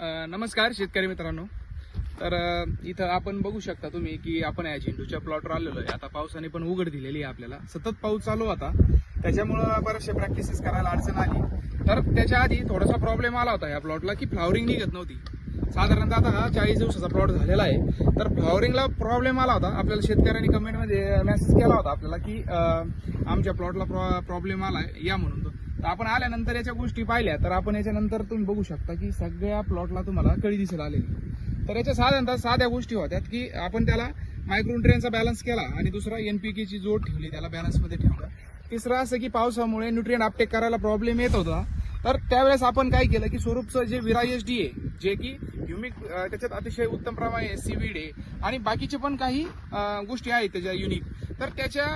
नमस्कार शेतकरी मित्रांनो. तर इथं आपण बघू शकता तुम्ही की आपण या झेंडूच्या प्लॉटवर आलेलो आहे. आता पावसाने पण उघड दिलेली आहे आपल्याला. सतत पाऊस चालू होता. त्याच्यामुळं बऱ्याचशा प्रॅक्टिसेस करायला अडचण आली. तर त्याच्या आधी थोडासा प्रॉब्लेम आला होता या प्लॉटला की फ्लावरिंग निघत नव्हती. साधारणतः आता हा चाळीस दिवसाचा प्लॉट झालेला आहे. तर फ्लॉवरिंगला प्रॉब्लेम आला होता. आपल्याला शेतकऱ्यांनी कमेंटमध्ये मेसेज केला होता आपल्याला की आमच्या प्लॉटला प्रॉब्लेम आलाय. या म्हणून तो. तर आपण आल्यानंतर याच्या गोष्टी पाहिल्या तर आपण याच्यानंतर तुम्ही बघू शकता की सगळ्या प्लॉटला तुम्हाला कळी दिसेल आलेली. तर याच्या साधारणतः साध्या गोष्टी होत्यात की आपण त्याला मायक्रोन्युट्रियनचा बॅलन्स केला आणि दुसरा एनपीकेची जोड ठेवली त्याला बॅलन्समध्ये ठेवला. तिसरा तिसरं असं की पावसामुळे न्यूट्रियन अपटेक करायला प्रॉब्लेम येत होता. तर त्यावेळेस आपण काय केलं की स्वरूपचं जे विरा एस डी आहे जे की ह्युमिक त्याच्यात अतिशय उत्तम प्रमाणे सीवीड आहे आणि बाकीचे पण काही गोष्टी आहेत त्याच्या युनिक तर त्याच्या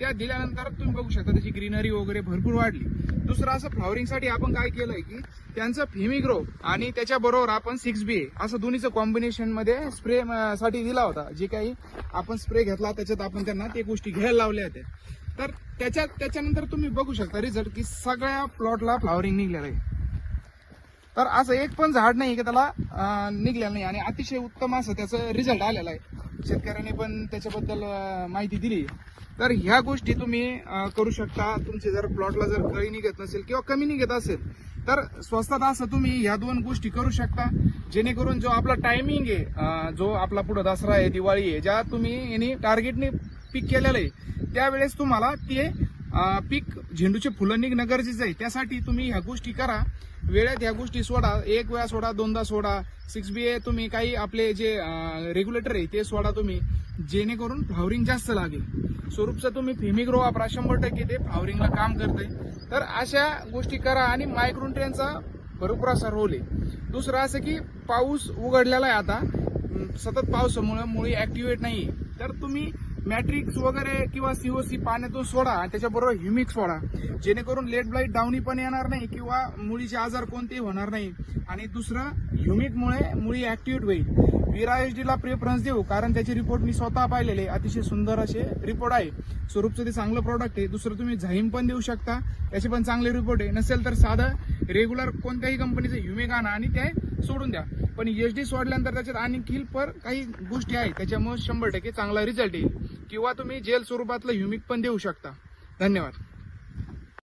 त्या दिल्यानंतर तुम्ही बघू शकता त्याची ग्रीनरी वगैरे भरपूर वाढली. दुसरं असं फ्लॉवरिंगसाठी आपण काय केलंय की त्यांचं फिमिग्रो आणि त्याच्याबरोबर आपण सिक्स बी असं दोन्हीचं कॉम्बिनेशनमध्ये स्प्रे साठी दिला होता. जे काही आपण स्प्रे घेतला त्याच्यात आपण त्यांना ते गोष्टी घ्यायला लावल्या होत्या. तर त्याच्या त्याच्यानंतर तुम्ही बघू शकता रिझल्ट की सगळ्या प्लॉटला फ्लॉवरिंग निघलेलं आहे. तर असं एक पण झाड नाही की त्याला निघलेलं नाही. आणि अतिशय उत्तम असं त्याचं रिझल्ट आलेला आहे. शेतकऱ्याने पण त्याच्याबद्दल माहिती दिली. तर ह्या गोष्टी तुम्ही करू शकता. तुमचे जर प्लॉटला जर कळी निघत नसेल किंवा कमी निघत असेल तर स्वस्तात असं तुम्ही ह्या दोन गोष्टी करू शकता. जेणेकरून जो आपला टायमिंग आहे जो आपला पुढे दसरा आहे दिवाळी आहे ज्या तुम्ही यांनी टार्गेटने पीक केलेलं आहे त्यावेळेस तुम्हाला ते पीक झेंडूचे फुलं निघणं गरजेचं आहे. त्यासाठी तुम्ही ह्या गोष्टी करा. वेळेत ह्या गोष्टी सोडा. एक वेळा सोडा दोनदा सोडा. सिक्स बी ए तुम्ही काही आपले जे रेग्युलेटर आहे ते सोडा तुम्ही. जेणेकरून फ्लावरिंग जास्त लागेल. स्वरूपचं तुम्ही फिमिग्रो वापरा. शंभर टक्के ते फ्लावरिंगला काम करते तर अशा गोष्टी करा आणि मायक्रोन्ट्रेनचा भरपूर असा रोल आहे. दुसरं असं की पाऊस उघडलेला आहे आता. सतत पावसामुळे मुळी ऍक्टिव्हेट नाही तर तुम्ही मॅट्रिक्स वगैरे किंवा सीओसी पाण्यातून सोडा आणि त्याच्याबरोबर ह्युमिक सोडा जेणेकरून लेट ब्लाईट डाऊनी पण येणार नाही किंवा मुळीचे आजार कोणतेही होणार नाही. आणि दुसरं ह्युमिकमुळे मुळी ऍक्टिव्हेट होईल. विरा एच डीला प्रेफरन्स देऊ कारण त्याचे रिपोर्ट मी स्वतः पाहिलेले अतिशय सुंदर असे रिपोर्ट आहे. स्वरूपचं ते चांगलं प्रॉडक्ट आहे. दुसरं तुम्ही झाईम पण देऊ शकता. त्याचे पण चांगले रिपोर्ट आहे. नसेल तर साधं रेग्युलर कोणत्याही कंपनीचं ह्युमिक आणा आणि ते सोडून द्या. पण एच डी सोडल्यानंतर त्याच्यात आणखी पर काही गोष्टी आहेत. त्याच्यामुळे शंभर टक्के चांगला रिझल्ट येईल. किंवा तुम्ही जेल स्वरूपातलं ह्युमिक पण देऊ शकता. धन्यवाद.